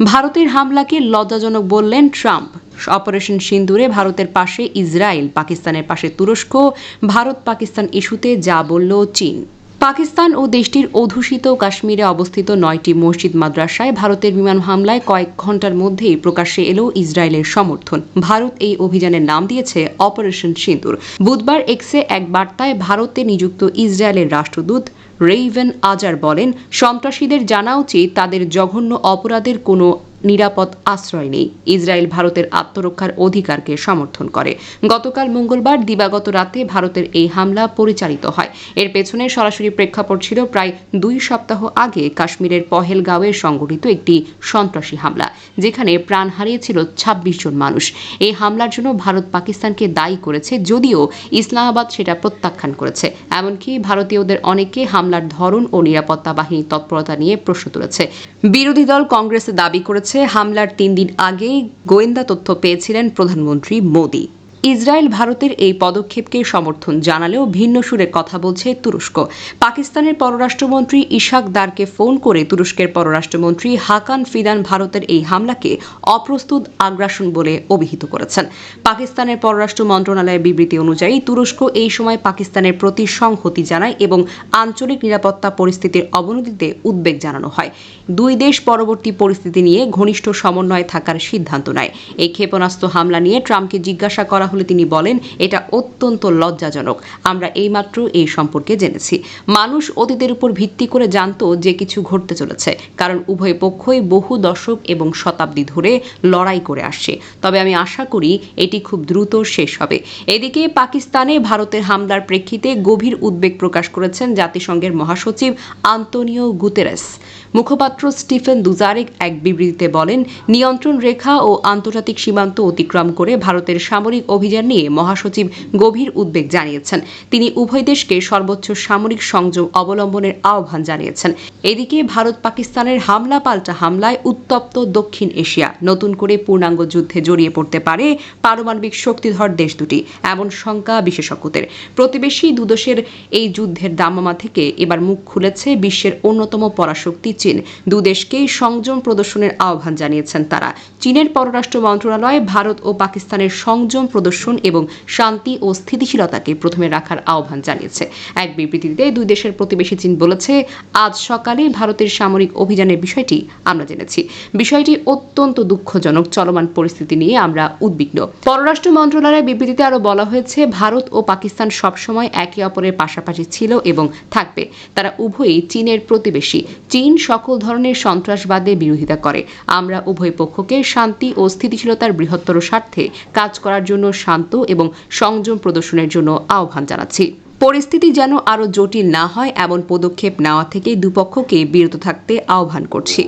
ভারতের হামলাকে লজ্জাজনক বললেন ট্রাম্প। অপারেশন সিন্দুরে ভারতের পাশে ইসরায়েল, পাকিস্তানের পাশে তুরস্ক ভারত পাকিস্তান ইস্যুতে যা বলল চীন। পাকিস্তান ও দেশটির অধ্যুষিত কাশ্মীরে অবস্থিত নয়টি মসজিদ মাদ্রাসায় ভারতের বিমান হামলায় কয়েক ঘণ্টার মধ্যেই প্রকাশ্যে এলো ইসরায়েলের সমর্থন। ভারত এই অভিযানের নাম দিয়েছে অপারেশন সিন্দুর বুধবার এক্সে এক বার্তায় ভারতে নিযুক্ত ইসরায়েলের রাষ্ট্রদূত রেইভেন আজার বলেন, সন্ত্রাসীদের জানা উচিত তাদের জঘন্য অপরাধের কোনো নিরাপদ আশ্রয় নেই। ইসরায়েল ভারতের আত্মরক্ষার অধিকারকে সমর্থন করে। গতকাল মঙ্গলবার দিবাগত রাতে ভারতের এই হামলা পরিচালিত হয়। এর পেছনে সরাসরি প্রেক্ষাপট ছিল প্রায় দুই সপ্তাহ আগে কাশ্মীরের পহেলগাঁওয়ে সংঘটিত একটি সন্ত্রাসী হামলা, যেখানে প্রাণ হারিয়েছিল ছাব্বিশ জন মানুষ। এই হামলার জন্য ভারত পাকিস্তানকে দায়ী করেছে, যদিও ইসলামাবাদ সেটা প্রত্যাখ্যান করেছে। এমনকি ভারতীয়দের অনেকে হামলার ধরন ও নিরাপত্তা বাহিনীর তৎপরতা নিয়ে প্রশ্ন তুলেছে। বিরোধী দল কংগ্রেসে দাবি করেছে হামলার তিন দিন আগেই গোয়েন্দা তথ্য পেয়েছিলেন প্রধানমন্ত্রী মোদী। ইসরায়েল ভারতের এই পদক্ষেপকে সমর্থন জানালেও ভিন্ন সুরে কথা বলছে তুরস্ক। পাকিস্তানের পররাষ্ট্রমন্ত্রী ইশাক দারকে ফোন করে তুরস্কের পররাষ্ট্রমন্ত্রী হাকান ফিদান ভারতের এই হামলাকে অপ্রস্তুত আগ্রাসন বলে অভিহিত করেছেন। পাকিস্তানের পররাষ্ট্র মন্ত্রণালয়ের বিবৃতি অনুযায়ী তুরস্ক এই সময় পাকিস্তানের প্রতি সংহতি জানায় এবং আঞ্চলিক নিরাপত্তা পরিস্থিতির অবনতিতে উদ্বেগ জানানো হয়। দুই দেশ পরবর্তী পরিস্থিতি নিয়ে ঘনিষ্ঠ সমন্বয়ে থাকার সিদ্ধান্ত নেয়। এই ক্ষেপণাস্ত্র হামলা নিয়ে ট্রাম্পকে জিজ্ঞাসা করা হলে তিনি বলেন, এটা অত্যন্ত লজ্জাজনক। আমরা এইমাত্র এই সম্পর্কে জেনেছি। মানুষ অতীতের উপর ভিত্তি করে জানতো যে কিছু ঘটতে চলেছে, কারণ উভয় পক্ষই বহু দশক এবং শতাব্দী ধরে লড়াই করে আসছে। তবে আমি আশা করি এটি খুব দ্রুত শেষ হবে। এদিকে পাকিস্তানে ভারতের হামলার প্রেক্ষিতে গভীর উদ্বেগ প্রকাশ করেছেন জাতিসংঘের মহাসচিব আন্তোনিও গুতেরেস। মুখপাত্র স্টিফেন দুজারেক এক বিবৃতিতে বলেন, নিয়ন্ত্রণ রেখা ও আন্তর্জাতিক সীমান্ত অতিক্রম করে ভারতের সামরিক অভিযান নিয়ে মহাসচিব গভীর উদ্বেগ জানিয়েছেন। তিনি উভয় দেশকে সর্বোচ্চ সামরিক সংযম অবলম্বনের আহ্বান জানিয়েছেন। এদিকে ভারত পাকিস্তানের হামলা পাল্টা হামলায় উত্তপ্ত দক্ষিণ এশিয়া। নতুন করে পূর্ণাঙ্গ যুদ্ধে জড়িয়ে পড়তে পারে পারমাণবিক শক্তিধর দেশ দুটি, এমন শঙ্কা বিশেষজ্ঞদের। প্রতিবেশী দুদেশের এই যুদ্ধের দামামা থেকে এবার মুখ খুলেছে বিশ্বের অন্যতম পরাশক্তি চীন। দুদেশকেই সংযম প্রদর্শনের আহ্বান জানিয়েছেন তারা। চীনের পররাষ্ট্র মন্ত্রণালয়, ভারত ও পাকিস্তানের সংযম প্রদর্শন এবং শান্তি ও স্থিতিশীলতাকে প্রথমে রাখার আহ্বান জানিয়েছে। এক বিবৃতিতে দুই দেশের প্রতিবেশী চীন বলেছে, আজ সকালে ভারতের সামরিক অভিযানের বিষয়টি আমরা জেনেছি। বিষয়টি অত্যন্ত দুঃখজনক, চলমান পরিস্থিতি নিয়ে আমরা উদ্বিগ্ন। পররাষ্ট্র মন্ত্রণালয়ের বিবৃতিতে আরও বলা হয়েছে, ভারত ও পাকিস্তান সবসময় একে অপরের পাশাপাশি ছিল এবং থাকবে। তারা উভয়ই চীনের প্রতিবেশী। চীন সকল ধরনের সন্ত্রাসবাদে বিরোধিতা করে। আমরা উভয় পক্ষকে শান্তি ও স্থিতিশীলতার বৃহত্তর স্বার্থে কাজ করার জন্য শান্ত এবং সংযম প্রদর্শনের জন্য আহ্বান জানাচ্ছি। পরিস্থিতি যেন আরও জটিল না হয়, এমন পদক্ষেপ নেওয়া থেকে দুপক্ষকে বিরত থাকতে আহ্বান করছি।